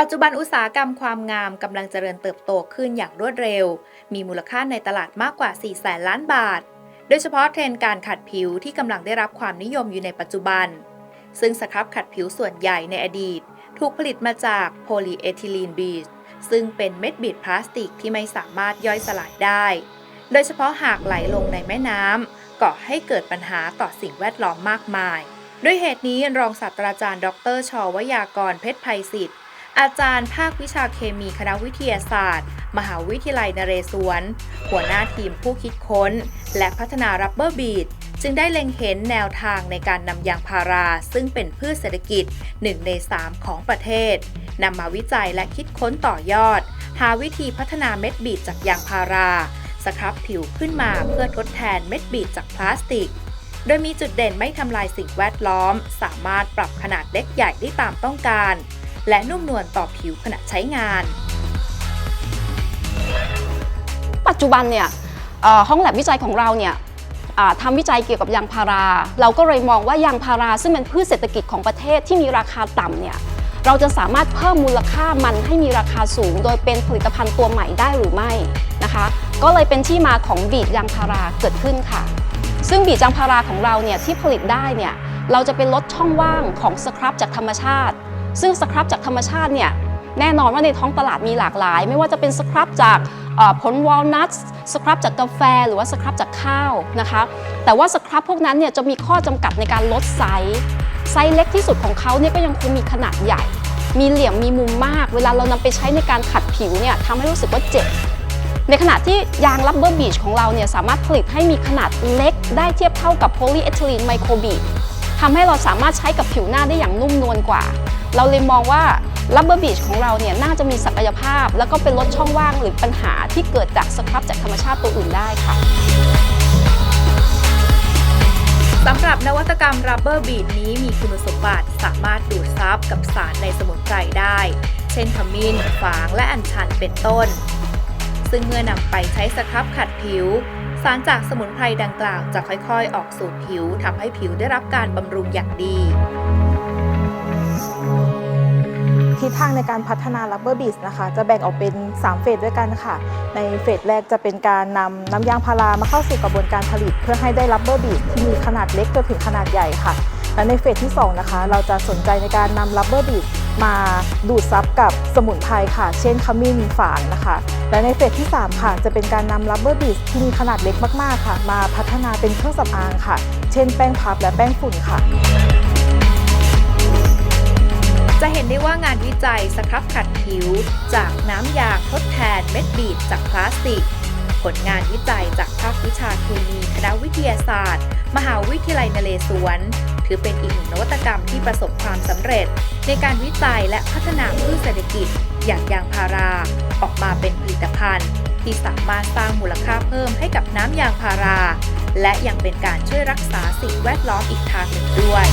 ปัจจุบันอุตสาหกรรมความงามกำลังเจริญเติบโตขึ้นอย่างรวดเร็ว มีมูลค่าในตลาดมากกว่า 4 แสนล้านบาท โดยเฉพาะเทรนการขัดผิวที่กำลังได้รับความนิยมอยู่ในปัจจุบัน ซึ่งสครับขัดผิวส่วนใหญ่ในอดีต ถูกผลิตมาจากโพลีเอทิลีนบีดซึ่งเป็นเม็ดบีดพลาสติกที่ไม่สามารถย่อยสลายได้ โดยเฉพาะหากไหลลงในแม่น้ำก่อให้เกิดปัญหาต่อสิ่งแวดล้อมมากมาย ด้วยเหตุนี้รองศาสตราจารย์ ดรชวยากรเพชรภัยศิษย์ อาจารย์ภาควิชาเคมีคณะวิทยาศาสตร์ มหาวิทยาลัยนเรศวร หัวหน้าทีมผู้คิดค้น และพัฒนารับเบอร์บีดจึงได้เล็งเห็นแนวทางในการนำยางพารา ซึ่งเป็นพืชเศรษฐกิจ 1 ใน 3 ของประเทศนำมาวิจัยและคิดค้นต่อยอด หาวิธีพัฒนาเม็ดบีดจากยางพาราสครับผิวขึ้นมาเพื่อทดแทนเม็ดบีดจากพลาสติก โดยมีจุดเด่นไม่ทำลายสิ่งแวดล้อม สามารถปรับขนาดเล็กใหญ่ได้ตามต้องการ และนุ่มนวลต่อผิวขณะใช้งาน ปัจจุบันเนี่ยห้องแลบวิจัยของเราเนี่ยทำวิจัยเกี่ยวกับยางพารา เราก็เลยมองว่ายางพาราซึ่งเป็นพืชเศรษฐกิจของประเทศที่มีราคาต่ำเนี่ยเราจะสามารถเพิ่มมูลค่ามันให้มีราคาสูง โดยเป็นผลิตภัณฑ์ตัวใหม่ได้หรือไม่นะคะ ก็เลยเป็นที่มาของบีดยางพาราเกิดขึ้นค่ะ ซึ่งบีดยางพาราของเราเนี่ยที่ผลิตได้เนี่ยเราจะเป็นลดช่องว่างของสครับจากธรรมชาติ ซึ่งสครับจากธรรมชาติเนี่ยแน่นอนว่าในท้องตลาดมีหลากหลาย ไม่ว่าจะเป็นสครับจากผลวอลนัทสครับจากกาแฟหรือว่าสครับจากข้าวนะคะ แต่ว่าสครับพวกนั้นเนี่ยจะมีข้อจำกัดในการลดไซส์ไซส์เล็กที่สุดของเขาเนี่ยก็ยังคงมีขนาดใหญ่ มีเหลี่ยมมีมุมมาก เวลาเรานำไปใช้ในการขัดผิวเนี่ยทำให้รู้สึกว่าเจ็บในขณะที่ยางรับเบอร์บีชของเราเนี่ยสามารถผลิตให้มีขนาดเล็กได้เทียบเท่ากับโพลีเอทิลีนไมโครบีด ทำให้เราสามารถใช้กับผิวหน้าได้อย่างนุ่มนวลกว่า เราเลยมองว่ารับเบอร์บีชของเราเนี่ยน่าจะมีศักยภาพ แล้วก็เป็นลดช่องว่างหรือปัญหาที่เกิดจากสครับจากธรรมชาติตัวอื่นได้ค่ะสำหรับนวัตกรรมรับเบอร์บีดนี้มีคุณสมบัติสามารถดูดซับกับสารในสมุนไพรได้ เช่นขมิ้น ฝาง และอัญชันเป็นต้น ซึ่งเมื่อนำไปใช้สครับขัดผิว สารจากสมุนไพรดังกล่าวจะค่อยๆ ออกสู่ผิวทำให้ผิวได้รับการบำรุงอย่างดีทิศทางในการพัฒนา Rubber Beads นะคะ จะแบ่งออกเป็น 3 เฟสด้วยกันค่ะ ในเฟสแรกจะเป็นการนำน้ำยางพารามาเข้าสู่กระบวนการผลิต เพื่อให้ได้ Rubber Beads ที่มีขนาดเล็กจนถึงขนาดใหญ่ค่ะ และในเฟสที่ 2 นะคะ เราจะสนใจในการนำ Rubber Beads มาดูดซับกับสมุนไพรค่ะ เช่นขมิ้นฝางนะคะ และในเฟสที่ 3 ค่ะ จะเป็นการนำ Rubber Beads ที่มีขนาดเล็กมากๆค่ะ มาพัฒนาเป็นเครื่องสำอางค่ะ เช่นแป้งพับและแป้งฝุ่นค่ะจะเห็นได้ว่างานวิจัยสครับขัดผิว จากน้ำยางทดแทนเม็ดบีดจากพลาสติก ผลงานวิจัยจากภาควิชาเคมีคณะวิทยาศาสตร์ มหาวิทยาลัยนเรศวร ถือเป็นอีกหนึ่งนวัตกรรมที่ประสบความสำเร็จ ในการวิจัยและพัฒนาพืชเศรษฐกิจ อย่างยางพารา ออกมาเป็นผลิตภัณฑ์ ที่สามารถสร้างมูลค่าเพิ่มให้กับน้ำยางพารา และยังเป็นการช่วยรักษาสิ่งแวดล้อมอีกทางหนึ่งด้วย